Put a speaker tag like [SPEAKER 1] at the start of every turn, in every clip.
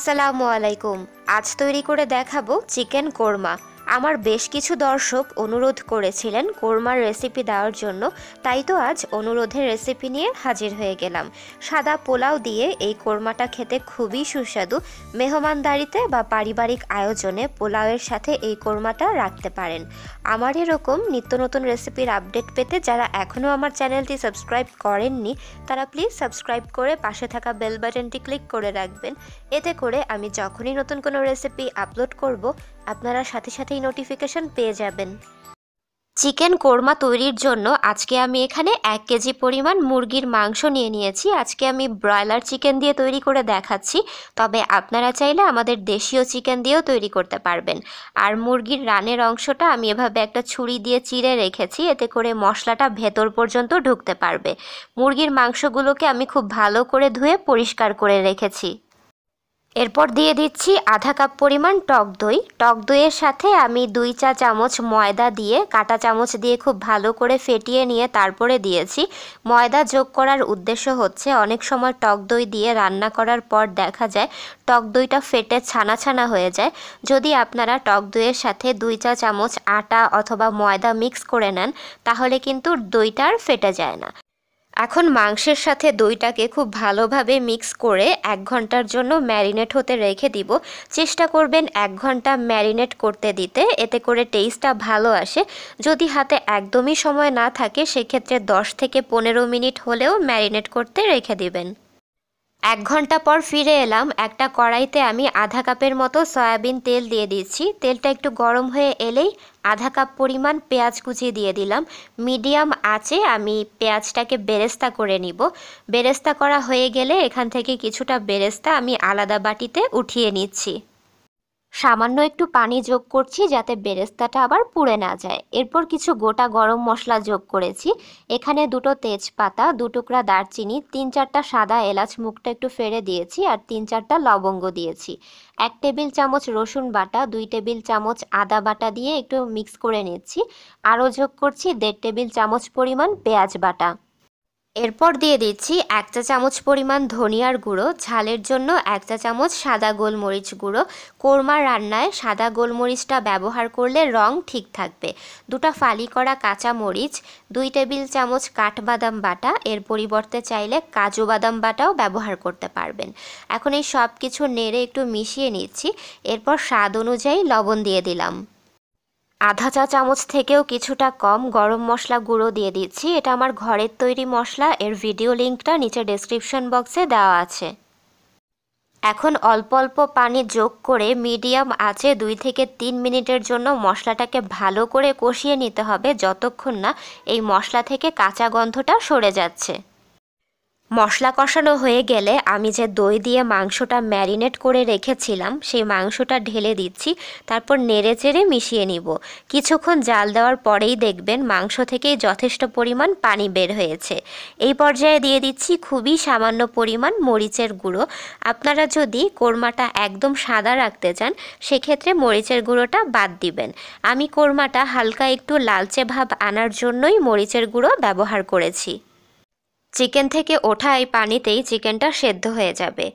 [SPEAKER 1] আসসালামু আলাইকুম। আজ তৈরি করে দেখাবো চিকেন কোরমা। আমার বেশ কিছু দর্শক অনুরোধ করেছিলেন কোরমার রেসিপি দেওয়ার জন্য, তাই তো আজ অনুরোধের রেসিপি নিয়ে হাজির হয়ে গেলাম। সাদা পোলাও দিয়ে এই কোরমাটা খেতে খুবই সুস্বাদু। মেহমানদারিতে বা পারিবারিক আয়োজনে পোলাওয়ের সাথে এই কোরমাটা রাখতে পারেন। আমার এরকম নিত্য নতুন রেসিপির আপডেট পেতে যারা এখনও আমার চ্যানেলটি সাবস্ক্রাইব করেননি, তারা প্লিজ সাবস্ক্রাইব করে পাশে থাকা বেল বাটনটি ক্লিক করে রাখবেন। এতে করে আমি যখনই নতুন কোনো রেসিপি আপলোড করব আপনারা সাথে সাথেই নোটিফিকেশন পেয়ে যাবেন। চিকেন কোরমা তৈরির জন্য আজকে আমি এখানে এক কেজি পরিমাণ মুরগির মাংস নিয়ে নিয়েছি। আজকে আমি ব্রয়লার চিকেন দিয়ে তৈরি করে দেখাচ্ছি। তবে আপনারা চাইলে আমাদের দেশীয় চিকেন দিয়েও তৈরি করতে পারবেন। আর মুরগির রানের অংশটা আমি এভাবে একটা ছুরি দিয়ে চিড়ে রেখেছি। এতে করে মশলাটা ভেতর পর্যন্ত ঢুকতে পারবে। মুরগির মাংসগুলোকে আমি খুব ভালো করে ধুয়ে পরিষ্কার করে রেখেছি। এরপর দিয়ে দিচ্ছি আধা কাপ পরিমাণ টক দই। টক দইয়ের সাথে আমি দুই চা চামচ ময়দা দিয়ে, কাটা চামচ দিয়ে খুব ভালো করে ফেটিয়ে নিয়ে তারপরে দিয়েছি। ময়দা যোগ করার উদ্দেশ্য হচ্ছে অনেক সময় টক দই দিয়ে রান্না করার পর দেখা যায় টক দইটা ফেটে ছানা ছানা হয়ে যায়। যদি আপনারা টক দইয়ের সাথে দুই চা চামচ আটা অথবা ময়দা মিক্স করে নেন, তাহলে কিন্তু দইটা আর ফেটে যায় না। এখন মাংসের সাথে দইটাকে খুব ভালোভাবে মিক্স করে এক ঘণ্টার জন্য ম্যারিনেট হতে রেখে দিব। চেষ্টা করবেন এক ঘণ্টা ম্যারিনেট করতে দিতে, এতে করে টেস্টটা ভালো আসে। যদি হাতে একদমই সময় না থাকে, সেক্ষেত্রে দশ থেকে পনেরো মিনিট হলেও ম্যারিনেট করতে রেখে দিবেন। এক ঘণ্টা পর ফিরে এলাম। একটা কড়াইতে আমি আধা কাপের মতো সয়াবিন তেল দিয়ে দিচ্ছি তেলটা একটু গরম হয়ে এলেই আধা কাপ পরিমাণ পেঁয়াজ কুচি দিয়ে দিলাম। মিডিয়াম আঁচে আমি পেঁয়াজটাকে বেরেস্তা করে নিব। বেরেস্তা করা হয়ে গেলে এখান থেকে কিছুটা বেরেস্তা আমি আলাদা বাটিতে উঠিয়ে নিচ্ছি। সামান্য একটু পানি যোগ করছি যাতে বেরেস্তাটা আবার পুড়ে না যায়। এরপর কিছু গোটা গরম মশলা যোগ করেছি। এখানে দুটো তেজপাতা, দু টুকরা দারচিনি, তিন চারটা সাদা এলাচ মুখটা একটু ফেড়ে দিয়েছি আর তিন চারটা লবঙ্গ দিয়েছি। এক টেবিল চামচ রসুন বাটা, দুই টেবিল চামচ আদা বাটা দিয়ে একটু মিক্স করে নিচ্ছি। আরও যোগ করছি দেড় টেবিল চামচ পরিমাণ পেঁয়াজ বাটা। এরপর দিয়ে দিচ্ছি এক চা চামচ পরিমাণ ধনিয়ার গুঁড়ো, ঝালের জন্য এক চা চামচ সাদা গোলমরিচ গুঁড়ো। কোরমা রান্নায় সাদা গোলমরিচটা ব্যবহার করলে রং ঠিক থাকবে। দুটা ফালি করা কাঁচা মরিচ, দুই টেবিল চামচ কাঠবাদাম বাটা, এর পরিবর্তে চাইলে কাজু বাদাম বাটাও ব্যবহার করতে পারবেন। এখন এই সব কিছু নেড়ে একটু মিশিয়ে নিচ্ছি। এরপর স্বাদ অনুযায়ী লবণ দিয়ে দিলাম। আধা চা চামচ থেকেও কিছুটা কম গরম মশলা গুঁড়ো দিয়ে দিচ্ছি। এটা আমার ঘরের তৈরি মশলা। এর ভিডিও লিঙ্কটা নিচে ডেসক্রিপশন বক্সে দেওয়া আছে। এখন অল্প অল্প পানি যোগ করে মিডিয়াম আঁচে দুই থেকে তিন মিনিটের জন্য মশলাটাকে ভালো করে কষিয়ে নিতে হবে, যতক্ষণ না এই মশলা থেকে কাঁচা গন্ধটা সরে যাচ্ছে। মশলা কষানো হয়ে গেলে আমি যে দই দিয়ে মাংসটা ম্যারিনেট করে রেখেছিলাম, সেই মাংসটা ঢেলে দিচ্ছি, তারপর নেড়ে চেড়ে মিশিয়ে নিব। কিছুক্ষণ জাল দেওয়ার পরেই দেখবেন মাংস থেকেই যথেষ্ট পরিমাণ পানি বের হয়েছে। এই পর্যায়ে দিয়ে দিচ্ছি খুবই সামান্য পরিমাণ মরিচের গুঁড়ো। আপনারা যদি কোরমাটা একদম সাদা রাখতে চান, সেক্ষেত্রে মরিচের গুঁড়োটা বাদ দিবেন। আমি কোরমাটা হালকা একটু লালচে ভাব আনার জন্যই মরিচের গুঁড়ো ব্যবহার করেছি। চিকেন থেকে ওঠা এই পানিতেই চিকেনটা সেদ্ধ হয়ে যাবে।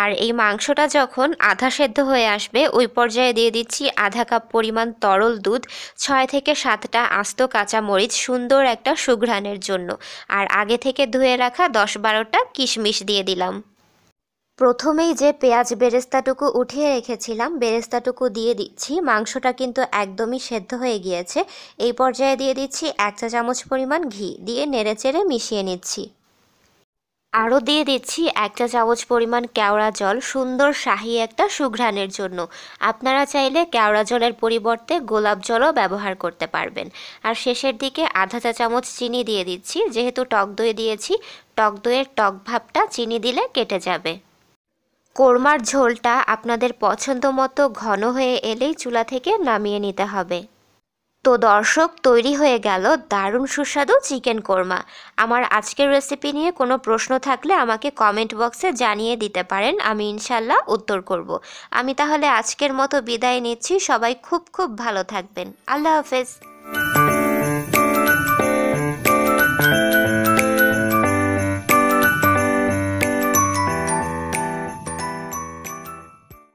[SPEAKER 1] আর এই মাংসটা যখন আধা সেদ্ধ হয়ে আসবে, ওই পর্যায়ে দিয়ে দিচ্ছি আধা কাপ পরিমাণ তরল দুধ, ছয় থেকে সাতটা আস্ত কাঁচা মরিচ সুন্দর একটা সুঘ্রাণের জন্য। আর আগে থেকে ধুয়ে রাখা দশ বারোটা কিশমিশ দিয়ে দিলাম। প্রথমেই যে পেঁয়াজ বেরেস্তাটুকু উঠিয়ে রেখেছিলাম, বেরেস্তাটুকু দিয়ে দিচ্ছি। মাংসটা কিন্তু একদমই সেদ্ধ হয়ে গিয়েছে। এই পর্যায়ে দিয়ে দিচ্ছি এক চা চামচ পরিমাণ ঘি। দিয়ে নেড়েচেড়ে মিশিয়ে নিচ্ছি। আরও দিয়ে দিচ্ছি এক চা চামচ পরিমাণ কেওড়া জল, সুন্দর শাহি একটা সুঘ্রাণের জন্য। আপনারা চাইলে কেওড়া জলের পরিবর্তে গোলাপ জলও ব্যবহার করতে পারবেন। আর শেষের দিকে আধা চা চামচ চিনি দিয়ে দিচ্ছি। যেহেতু টক দই দিয়েছি, টক দইয়ের টক ভাবটা চিনি দিলে কেটে যাবে। কোরমার ঝোলটা আপনাদের পছন্দ মতো ঘন হয়ে এলেই চুলা থেকে নামিয়ে নিতে হবে। তো দর্শক, তৈরি হয়ে গেল দারুণ সুস্বাদু চিকেন কোরমা। আমার আজকের রেসিপি নিয়ে কোনো প্রশ্ন থাকলে আমাকে কমেন্ট বক্সে জানিয়ে দিতে পারেন, আমি ইনশাল্লাহ উত্তর করব। আমি তাহলে আজকের মতো বিদায় নিচ্ছি, সবাই খুব খুব ভালো থাকবেন। আল্লাহ হাফেজ।